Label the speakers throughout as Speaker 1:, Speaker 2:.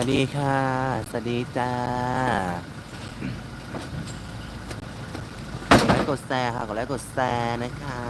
Speaker 1: สวัสดีค่ะ สวัสดีจ้ากดไลค์กดแชร์ค่ะ กดไลค์กดแชร์นะคะ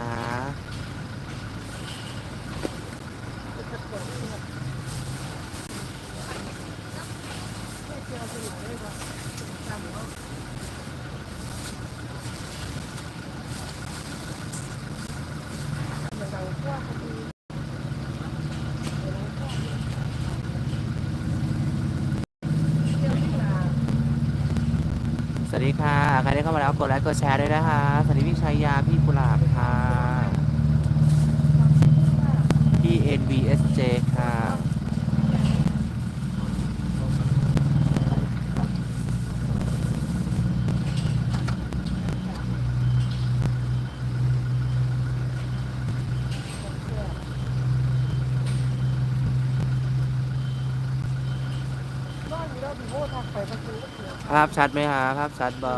Speaker 1: สวัสดีค่ะ ใครได้เข้ามาแล้วกดไลค์กดแชร์ด้วยนะคะสวัสดีพี่ชัยยาพี่กุหลาบค่ะพี่ NBSJ ค่ะ ภาพชัดไหมฮะภาพชัดบอ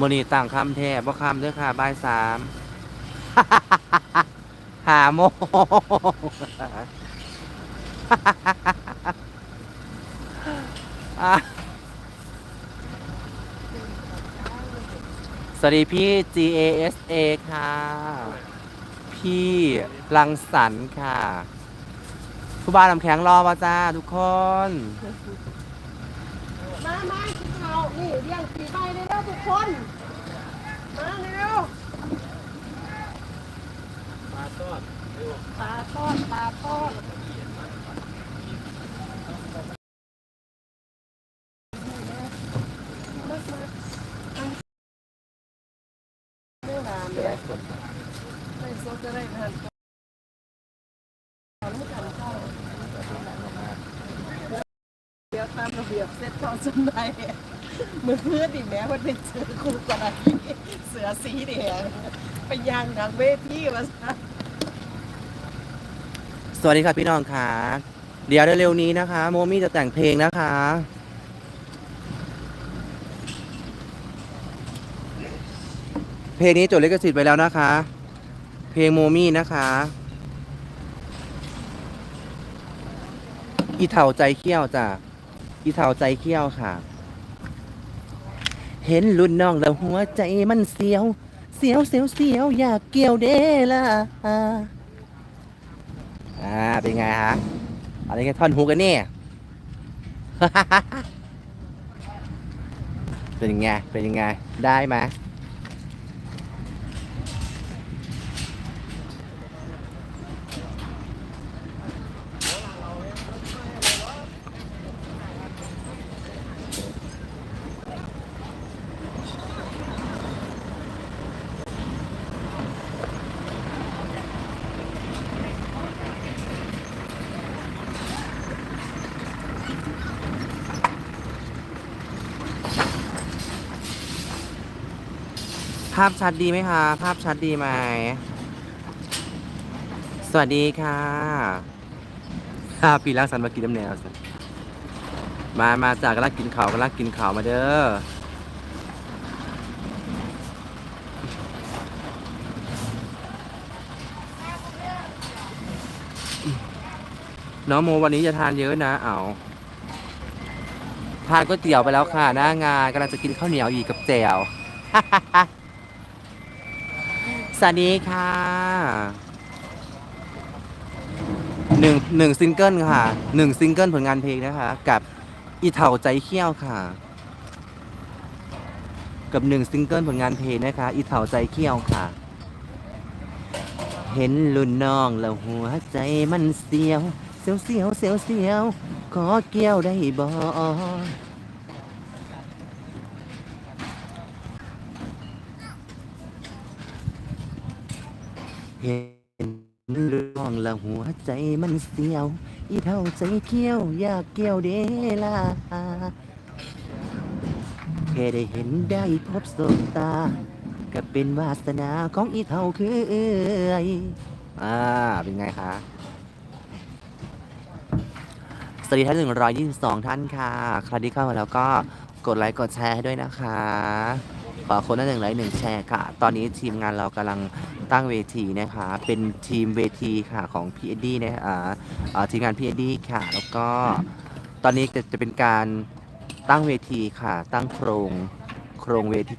Speaker 1: มนีต่างคำแทบบ่คำด้วยค่ะบ่ายสามหาโมสวัสดีพี่ GASA ค่ะ พี่รังสรรค์ค่ะ ผู้บ้านลำแข็งรอมาจ้าทุกคน
Speaker 2: มามากินข้าวนี่เลี้ยงปีใหม่เลยแล้วทุกคน มาเร็วปลาทอดปลาทอดปลาทอดไม่สดจะได้ทานข้าวไม่ทานข้าวเดี๋ยว ตามระเบียบเสร็จตอนสมัยมือเพื่อนดิแม้มันเป็นเจอครูกระดาเสือสีแดงไปยางหนังเวทีมาซะ
Speaker 1: สวัสดีค่ะพี่น้องค่ะเดี๋ยวเร็วๆนี้นะคะ โมมี่จะแต่งเพลงนะคะ เพลงนี้จดลิขสิทธิ์ไปแล้วนะคะ เพลงโมมี่นะคะ อีเถาใจเขี้ยวจ้ะ อีเถาใจเขี้ยวค่ะ เห็นรุ่นน้องแล้วหัวใจมันเสียว เสียวเสียวเสียวอยากเกี่ยวเด้ล่ะอ่าเป็นไงฮะอะไรกันท่อนฮุกกันเนี่ย เป็นยังไง เป็นยังไง ได้ไหมาพชัดดีไหมคะ ภาพชัดดีไหม สวัสดีค่ะค่ะปีรักสันมากินน้ำแนวมา มาจากกำลังกินข่าวกำลังกินข่าวมาเด้อ น้องโมวันนี้จะทานเยอะนะ เอาทานก๋วยเตี๋ยวไปแล้วค่ะ หน้างานกำลังจะกินข้าวเหนียวอีกกับแจ่ว สวัสดีค่ะหนึ่งหนึ่งซิงเกิลค่ะหนึ่งซิงเกิลผลงานเพลงนะคะ กับอีเถาใจเขี้ยวค่ะ กับหนึ่งซิงเกิลผลงานเพลงนะคะ อีเถาใจเขี้ยวค่ะ เห็นรุ่นน้องแล้วหัวใจมันเสียว เสียวเสียวเสียวเสียวขอเกี่ยวได้บ่ เห็นร่องละหัวใจมันเสียว อีเท่าใจเกี้ยว อยากเกี่ยวเดลาแค่ได้เห็นได้พบสบตา ก็เป็นวาสนาของอีเท่าคือเอ้ยอ่า เป็นไงคะ สวัสดีท่านหนึ่งร้อยยี่สิบสองท่านค่ะ ใครที่เข้ามาแล้วก็กดไลค์กดแชร์ให้ด้วยนะคะ ขอคนละหนึ่งไลค์หนึ่งแชร์ค่ะ ตอนนี้ทีมงานเรากำลัง ตั้งเวทีนะคะ เป็นทีมเวทีค่ะของ p ี d นะคะอ่าอ่าทีมงาน p ี d ค่ะ แล้วก็ตอนนี้จะจะเป็นการตั้งเวทีค่ะ ตั้งโครงโครงเวที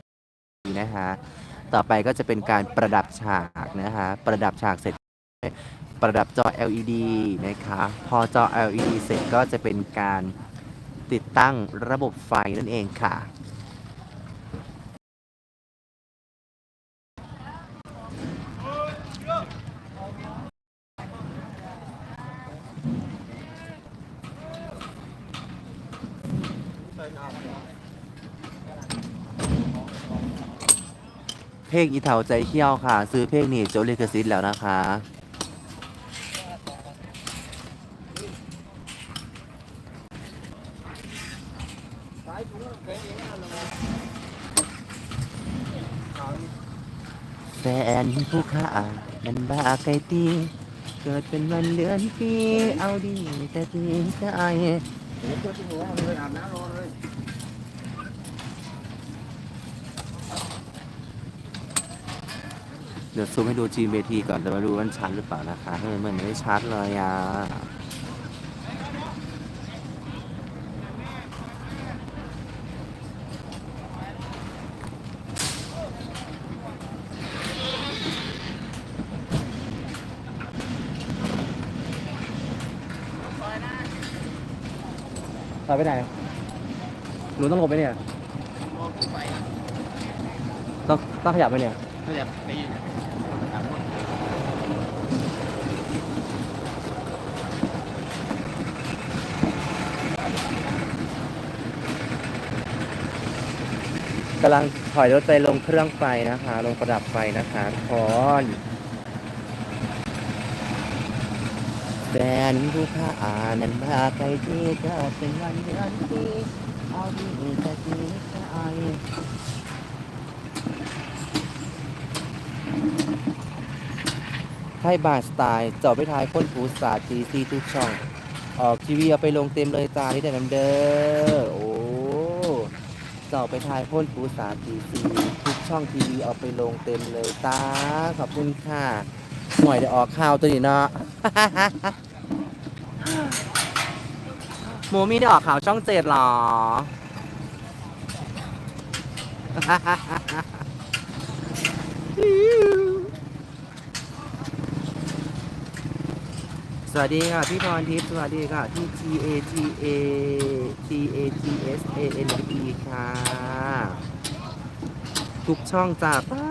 Speaker 1: นะคะต่อไปก็จะเป็นการประดับฉากนะคะประดับฉากเสร็จประดับจอ LED นะคะ พอจอ LED เสร็จก็จะเป็นการติดตั้งระบบไฟนั่นเองค่ะ ลงอีเถาใจเขี้ยวค่ะ ซื้อเพลงนี้โจลิกซิตแล้วนะคะ แฟนผู้ค้ามันบ้าไก่ตี เกิดเป็นวันเดือนปี เอาดีแต่ตีใจเดี๋ยวซูมให้ดูจีมเวทีก่อนแต่มาดูว่ามันชัดหรือเปล่านะคะเฮ้ยมันไม่ชัดเลยอะถอยไปไหน หนูต้องหลบไปเนี่ย ต้องต้องขยับไปเนี่ย
Speaker 3: ขยับไปถามว่า
Speaker 1: กำลังถอยรถไปลงเครื่องไฟนะคะ ลงประดับไฟนะคะทุกคนแฟนผู้ค้านั้นมาไกลที่เธอเป็นวันเดือนปีเอาดีแต่ดีใจให้บาร์สไตล์เจาะไปทายคนผูศาตีซีทุกช่อง ออกทีวีเอาไปลงเต็มเลยจ้าที่แต่น้ำเด้อโอ้ เจ้าไปทายพ่นปูสาทีสีทุกช่องทีวีเอาไปลงเต็มเลยตาขอบคุณค่ะหน่วยได้ออกข่าวตัวนี้เนาะ หมูมีได้ออกข่าวช่องเจ็ดหรอ วัสดีค่ะ พี่พรทิพย์สวัสดีค่ะที่ T A T A T A T S A N p ค่ะ ทุกช่องจ้าป๊า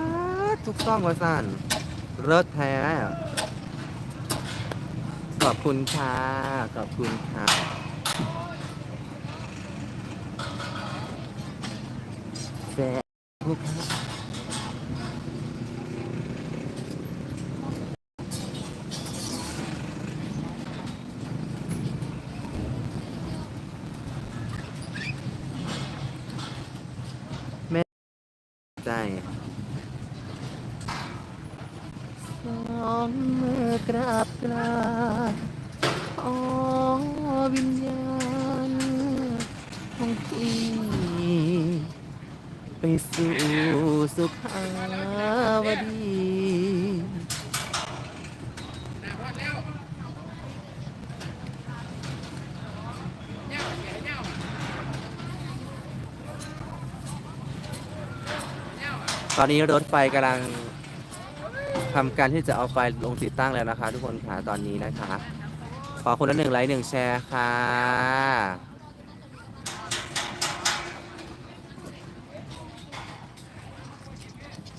Speaker 1: ทุกช่องวาสันเลิศแท้ ขอบคุณค่ะ ขอบคุณค่ะ ตอนนี้รถไฟกำลังทำการที่จะเอาไฟลงติดตั้งแล้วนะคะ ทุกคนค่ะตอนนี้นะคะ ขอคนละหนึ่งไลค์หนึ่งแชร์ค่ะ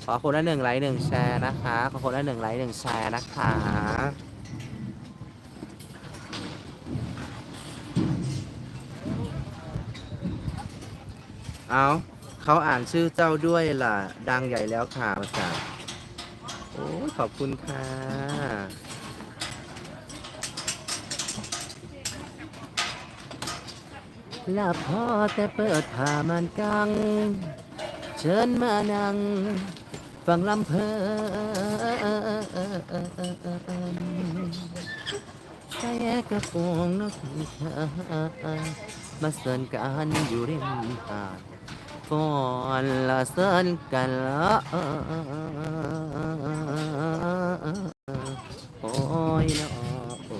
Speaker 1: ขอคนละหนึ่งไลค์หนึ่งแชร์นะคะ ขอคนละหนึ่งไลค์หนึ่งแชร์นะคะเอา เขาอ่านชื่อเจ้าด้วยล่ะ ดังใหญ่แล้วค่ะภาษาโอ้ขอบคุณค่ะ หลาพอแต่เปิดผ้ามันกัง เชิญมานั่งฟังลำเพลินใส่กระโปรงนกชามาเสนกันอยู่ริมหาด ก่อนละเซนกันละโอ้ยนะโอ้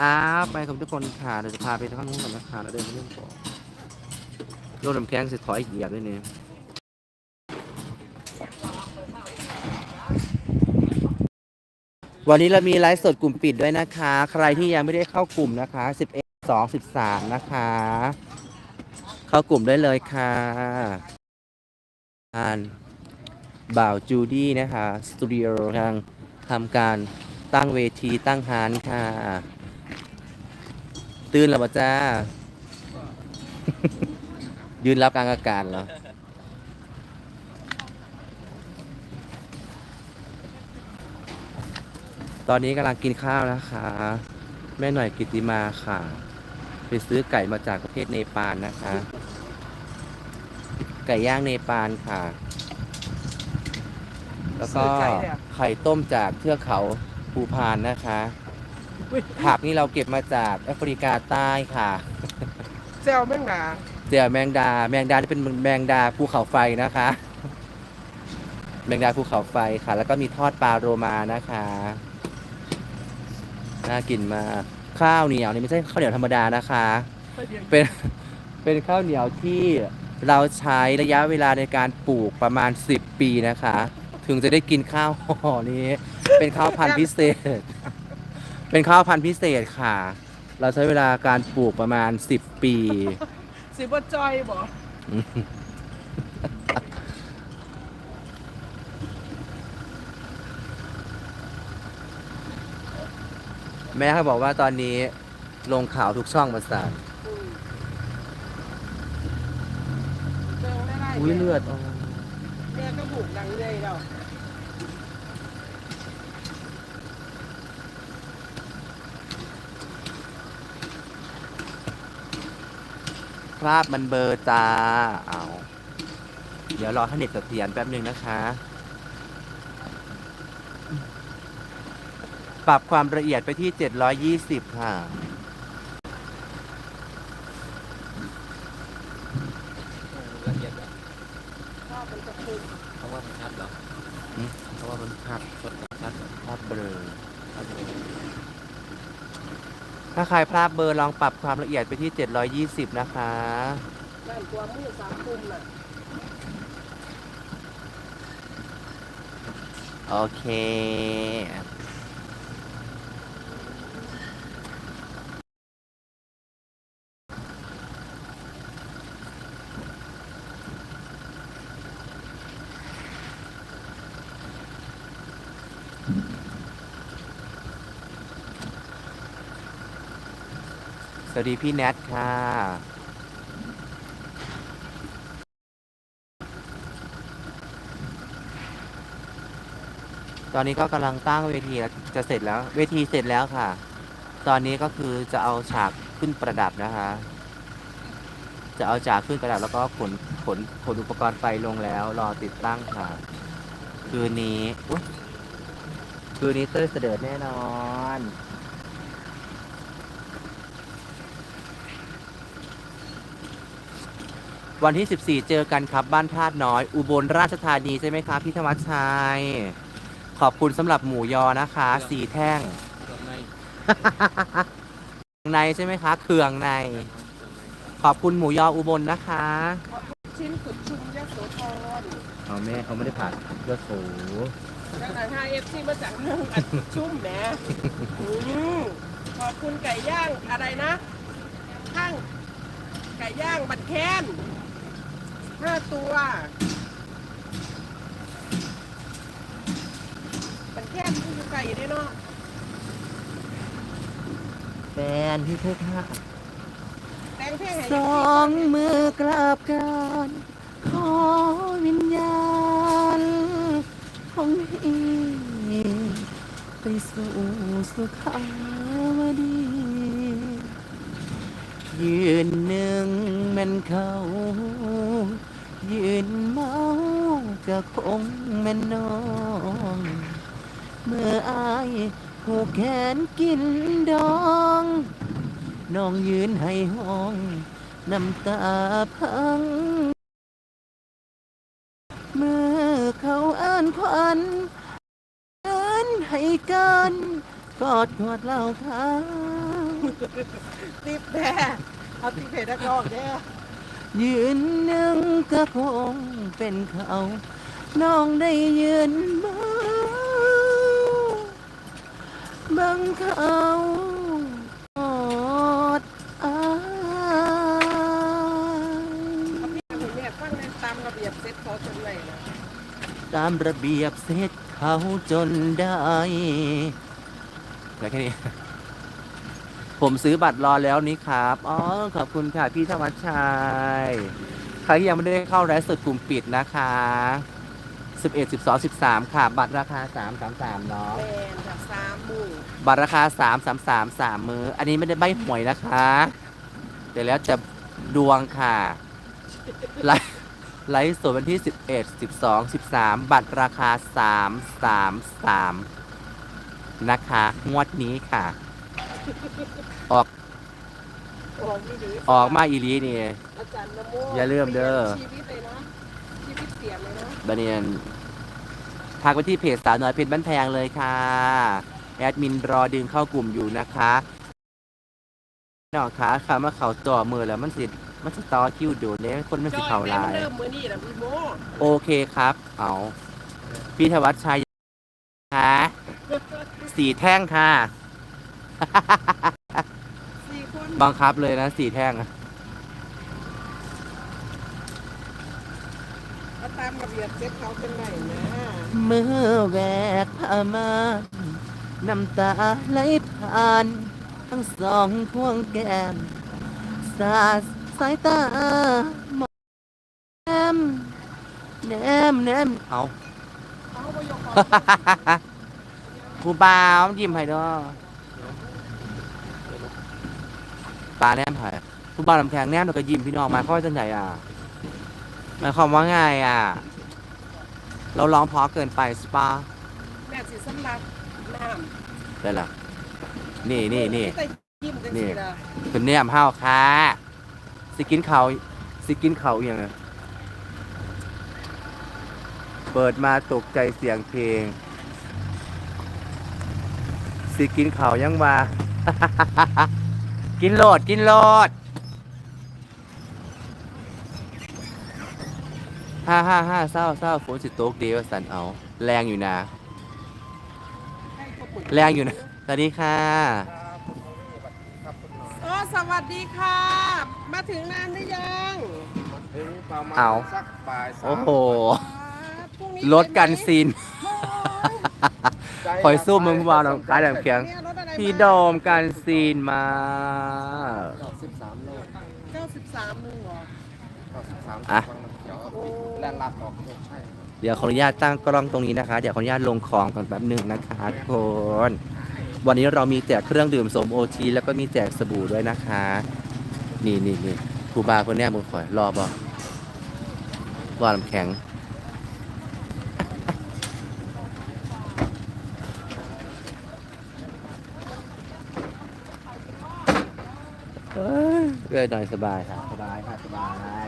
Speaker 1: อ้าไปกับทุกคนค่ะเดี๋ยวจะพาไปทางนู้นก่อนนะคะแล้วเดินไปเรื่องต่อรถน้ำแข็งสิถอยเหยียบด้วยเนี่ยวันนี้เรามีไลฟ์สดกลุ่มปิดด้วยนะคะ ใครที่ยังไม่ได้เข้ากลุ่มนะคะ 11 2 13 นะคะ เข้ากลุ่มได้เลยค่ะอ่านบ่าวจูดี้นะคะสตูดิโอทางทำการตั้งเวทีตั้งฮานค่ะ ตื่นแล้วปะจ้า ยืนรับกลางอากาศเหรอตอนนี้กำลังกินข้าวนะคะ แม่หน่อยกิติมาค่ะ ไปซื้อไก่มาจากประเทศเนปาลนะคะ ไก่ย่างเนปาลค่ะ แล้วก็
Speaker 2: ซื้อไก่เนี่ย
Speaker 1: ไข่ต้มจากเทือกเขาภูพานนะคะผักนี่เราเก็บมาจากแอฟริกาใต้ค่ะ
Speaker 2: เซลแม่งดา
Speaker 1: เจียวแมงดา แมงดาที่เป็นแมงดาภูเขาไฟนะคะ แมงดาภูเขาไฟค่ะ แล้วก็มีทอดปลาโรมานะคะน่ากินมากข้าวเหนียวนี่ไม่ใช่ข้าวเหนียวธรรมดานะคะ เป็นเป็นข้าวเหนียวที่ เราใช้ระยะเวลาในการปลูกประมาณ 10 ปีนะคะ ถึงจะได้กินข้าวห่อนี้ เป็นข้าวพันธุ์พิเศษ เป็นข้าวพันธุ์พิเศษค่ะ เราใช้เวลาการปลูกประมาณ 10 ปี
Speaker 2: สิบ่จอยบ่
Speaker 1: แม่เขาบอกว่าตอนนี้ลงข่าวทุกช่องมาสั่น
Speaker 2: อืมเบิ่งได้
Speaker 1: อุ้ยเลือดออก
Speaker 2: แม่ก็บุกดังเลยแล้ว
Speaker 1: คราบมันเบลอร์จ้าเอาเดี๋ยวรอให้เน็ตเสถียรแป๊บหนึ่งนะคะ ปรับความละเอียดไปที่ 720 ค่ะ
Speaker 3: ละเอียดอะ
Speaker 2: ภาพมันจะคุม
Speaker 3: เพราะว่ามันชัดเหรอ
Speaker 1: อืมเพราะว่ามันภาพ
Speaker 3: สดชัดเหรอ
Speaker 1: ภาพเบลอ
Speaker 3: ชัดเลย
Speaker 1: ถ้าใครพลาดเบอร์ลองปรับความละเอียดไปที่ 720 นะคะ
Speaker 2: นั่นตัวมือสามคุมน่ะ
Speaker 1: โอเค สวัสดีพี่แนทค่ะ ตอนนี้ก็กำลังตั้งเวทีแล้วจะเสร็จแล้ว เวทีเสร็จแล้วค่ะ ตอนนี้ก็คือจะเอาฉากขึ้นประดับนะคะ จะเอาฉากขึ้นประดับแล้วก็ขนขนขนอุปกรณ์ไฟลงแล้ว รอติดตั้งค่ะ คืนนี้คืนนี้เต้ยเสด็จแน่นอน วันที่ 14 เจอกันครับบ้านธาตุน้อย อุบลราชธานีใช่ไหมครับพี่ธวัชชัย ขอบคุณสำหรับหมูยอนะคะสีแท่ง
Speaker 3: เครื่องใน
Speaker 1: เครื่องในใช่ไหมคะเครื่องใน ขอบคุณหมูยออุบลนะคะ
Speaker 2: ชิ้นกุดชุมยโสธร
Speaker 1: เอาแม่เขาไม่ได้ผ่านยอดโส
Speaker 2: จากทางไฮเอฟซีมาจากเมืองอัดชุ่มแหมอืมขอบคุณไก่ย่างอะไรนะ ข้างไก่ย่างบัดแคน ห้าตัวบัดแคนคือไก่ด้วยเนาะ
Speaker 1: แฟนที่เธอค่ะ
Speaker 2: แตงเพ่ให้
Speaker 1: สองมือกราบกันขอวิญญาณของพี่ไปสู่สุขาวดี ยืนหนึ่งแมันเขา ยืนเมาก็คงแม่น้อง เมื่ออายผูกแขนกินดองน้องยืนให้ห้องน้ำตาพัง เมื่อเขาอ่านควันเดินให้กันกอดกอดเล่าท้าง
Speaker 2: ติบแน่เอาติบเพจนักร้องแน่
Speaker 1: ยืนหนึ่งก็คงเป็นเขา น้องได้ยืนมางบังเขาอดอาย
Speaker 2: พี่หนูเนี่ยฟังในตามระเบียบเซ็ตเขาจนไหนนะ
Speaker 1: ตามระเบียบเสร็จเขาจนได้ แล้วแค่นี้ ผมซื้อบัตรรอแล้วนี่ครับ อ๋อ ขอบคุณค่ะ พี่ธวัชชัย ใครที่ยังไม่ได้เข้าไลฟ์สดกลุ่มปิดนะคะ 11 12 13 ค่ะ บัตรราคา 333เนาะ
Speaker 2: แมนจากสามหมู่
Speaker 1: บัตรราคา 333 3 มือ อันนี้ไม่ได้ใบหวยนะคะ เดี๋ยวแล้วจะดวงค่ะ ไลฟ์ไลฟ์สดวันที่ 11 12 13 บัตรราคา 333 นะคะ งวดนี้ค่ะ ออก
Speaker 2: ออกดีๆ
Speaker 1: ออกมาอีหลีนี่
Speaker 2: อาจารย์นโม
Speaker 1: อย่าลืมเด้อ
Speaker 2: ชีวิตเลยเนาะชีวิตเปลี่ยนเลยเนาะ
Speaker 1: บันเนียนทักไปที่เพจสาวน้อยเพชรบ้านแพงเลยค่ะ แอดมินรอดึงเข้ากลุ่มอยู่นะคะน้องคะค่ะมาเขาต่อมือแล้วมันสิมันสิต่อคิวโดดเลยคนมัน
Speaker 2: จ
Speaker 1: สิ
Speaker 2: อย
Speaker 1: เขา
Speaker 2: แม่
Speaker 1: ลาย
Speaker 2: เริ่มมือนี่แหละพี่โม
Speaker 1: โอเคครับ เอาพี่ธวัชชัยค่ะสี่แท่งค่ะ
Speaker 2: สี่คน
Speaker 1: บังคับเลยนะสี่แท่งอะ
Speaker 2: เอาตามระเบียบเซ็ตเขาจนไหนนะ
Speaker 1: เมื่อแวกผ้าม่านน้ำตาไหลผ่าน ทั้งสองพวงแก้ม สาดสายตามองแนมแนมแนมเอา
Speaker 2: เขาก็ยกของ
Speaker 1: ผู้บ่าวยิ้มให้ด้วย ตาแนมให้ผู้บ่าวลำแข็งแนมแล้วก็ยิ้มพี่น้องมาเข้าไว้จังไหนอะหมายความว่าไงอะ เราร้องเพราะเกินไปสปา
Speaker 2: แม่สิสำหรับน้
Speaker 1: ได้ละนี่ำนี่นี่
Speaker 2: แต่ยิ้มจังสิล่ะ
Speaker 1: เป็นเนี่ยมห้าวค่ะสิกินเขาวสิกินเขาวอหย่างอะเปิดมาตกใจเสียงเพลง สิกินเขาวยังมา กินโลดกินโลดห้าห้าห้าเศร้าเศร้าฝนสิตกดีว่าสันเอา แรงอยู่นะ
Speaker 2: ให้เขาปลุก
Speaker 1: แรงอยู่นะ สวัสดีค่ะ
Speaker 2: โอ้สวัสดีค่ะ มาถึงนานหรือยัง
Speaker 3: ถึงประมาณ
Speaker 1: เอา
Speaker 3: สักบ่ายสาม
Speaker 1: โอ้โห
Speaker 2: พรุ่งนี้
Speaker 1: รถกันซีน
Speaker 3: ใจ
Speaker 1: คอยสู้มึงวาวน้ำค้ายน้ำเคียง
Speaker 2: เนี่ยรถอะไรมา
Speaker 1: พี่โดมกันซีนมา
Speaker 3: ดอกสิบสามโล
Speaker 2: เก้าสิบสามนึงเหรอ
Speaker 3: ดอกสิบสาม
Speaker 1: อะ
Speaker 3: เดี๋ยว
Speaker 2: โอ้
Speaker 3: แล่นลัดออกใช่
Speaker 1: เดี๋ยวขออนุญาตตั้งกล้องตรงนี้นะคะ เดี๋ยวขออนุญาตลงของก่อนแป๊บหนึ่งนะคะทุกคน วันนี้เรามีแจกเครื่องดื่มสมโอทีแล้วก็มีแจกสบู่ด้วยนะคะ นี่นี่นี่ครูบาคนเนี้ยมึงคอยรอบอรอน้ำแข็ง ยเอ้ยหน่อยสบายค่ะสบายค่ะสบาย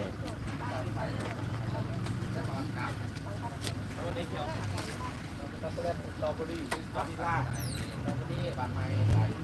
Speaker 3: สตรอเบอรี่สตรอเบอรี่บานไม้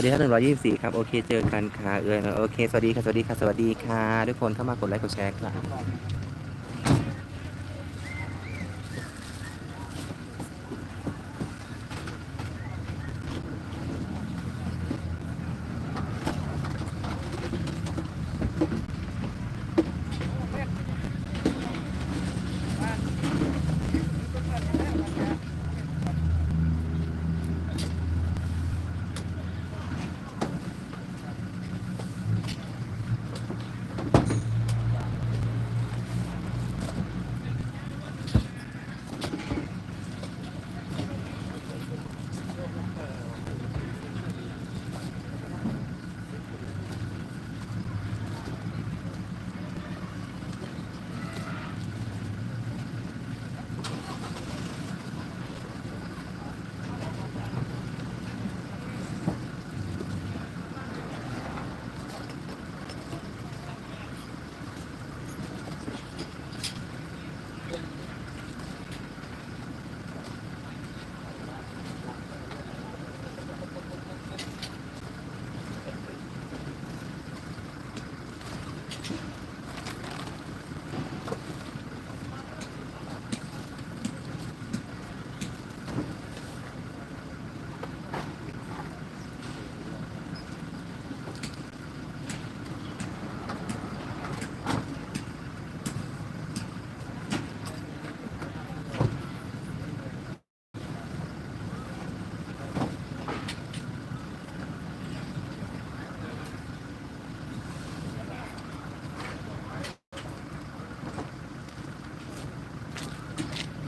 Speaker 1: วัสดีท่านหนึ่งร้อยยี่สิบสี่ครับ โอเค เจอกันค่ะ เออโอเค สวัสดีค่ะ สวัสดีค่ะ สวัสดีค่ะ ทุกคนเข้ามากดไลค์ กดแชร์ครับ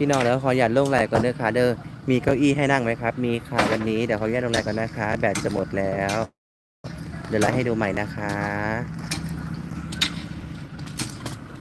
Speaker 1: พี่น้องแล้วขออนุญาตลงไลน์ก่อนเด้อค่ะเด้อมีเก้าอี้ให้นั่งไหมครับ มีค่ะวันนี้เดี๋ยวขออนุญาตลงไลน์ก่อนนะคะ แบตจะหมดแล้ว เดี๋ยวไลน์ให้ดูใหม่นะคะ